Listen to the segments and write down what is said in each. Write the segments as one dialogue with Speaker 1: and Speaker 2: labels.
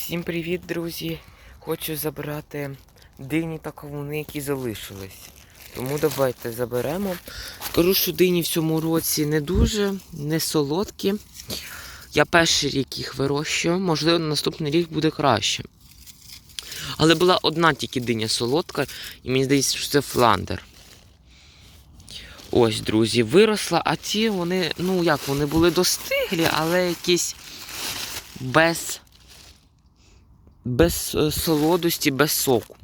Speaker 1: Всім привіт, друзі! Хочу забрати дині та кавуни, які залишились. Тому давайте заберемо. Скажу, що дині в цьому році не дуже, не солодкі. Я перший рік їх вирощую, можливо, наступний рік буде краще. Але була одна тільки диня солодка, і мені здається, що це фландер. Ось, друзі, виросла, а ті вони, ну як, вони були достиглі, але якісь без без е, солодості, без соку.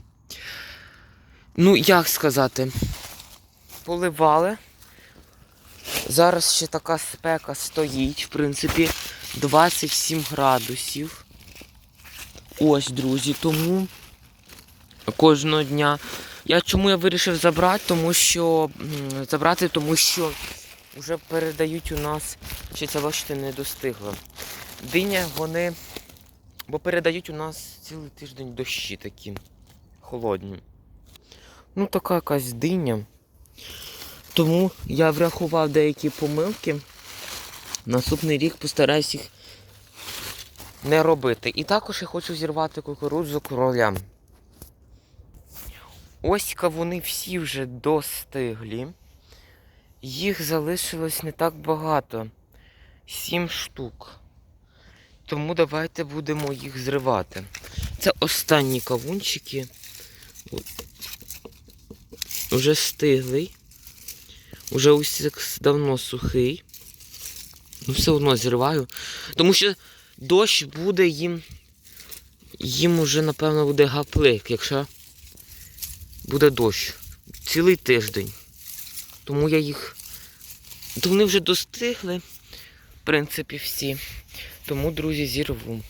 Speaker 1: Ну, як сказати, поливали. Зараз ще така спека стоїть, в принципі, 27 градусів. Ось, друзі, тому кожного дня. Я чому я вирішив забрати, тому що забрати, тому що вже передають у нас, ще це бачите, не достигло. Диня, вони Бо передають у нас цілий тиждень дощі такі холодні. Ну, така якась диня. Тому я врахував деякі помилки. Наступний рік постараюсь їх не робити. І також я хочу зірвати кукурудзу кролям. Ось кавуни всі вже достиглі. Їх залишилось не так багато. Сім штук. Тому давайте будемо їх зривати. Це останні кавунчики. Уже стиглий. Уже усік давно сухий. Ну, все одно зриваю. Тому що дощ буде їм. Їм уже, напевно, буде гаплик, якщо буде дощ. Цілий тиждень. Тому я їх. То вони вже достигли, в принципі, всі. Тому, друзі, зірву.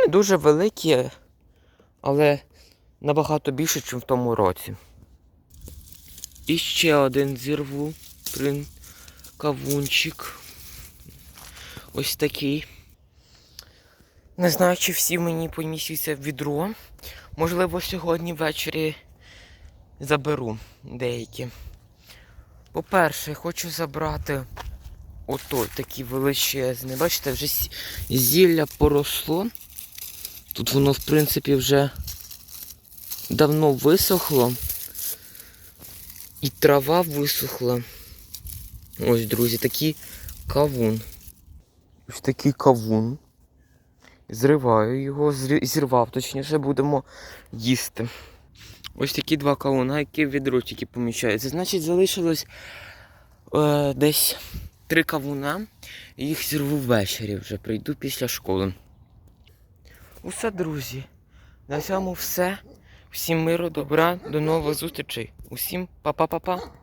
Speaker 1: Не дуже великі, але набагато більше, ніж в тому році. І ще один зірву. Прин кавунчик. Ось такий. Не знаю, чи всі мені помістяться в відро. Можливо, сьогодні ввечері заберу деякі. По-перше, хочу забрати Ото такі величезні. Бачите, вже зілля поросло. Тут воно, в принципі, вже давно висохло. І трава висохла. Ось, друзі, такий кавун. Ось такий кавун. Зриваю його, зірвав, точніше будемо їсти. Ось такі два кавуна, які в відро тільки поміщаються. Значить, залишилось е, десь три кавуна. Їх зірву ввечері вже прийду після школи. Усе, друзі. На цьому все. Всім миру, добра, до нових зустрічей. Усім па-па-па-па.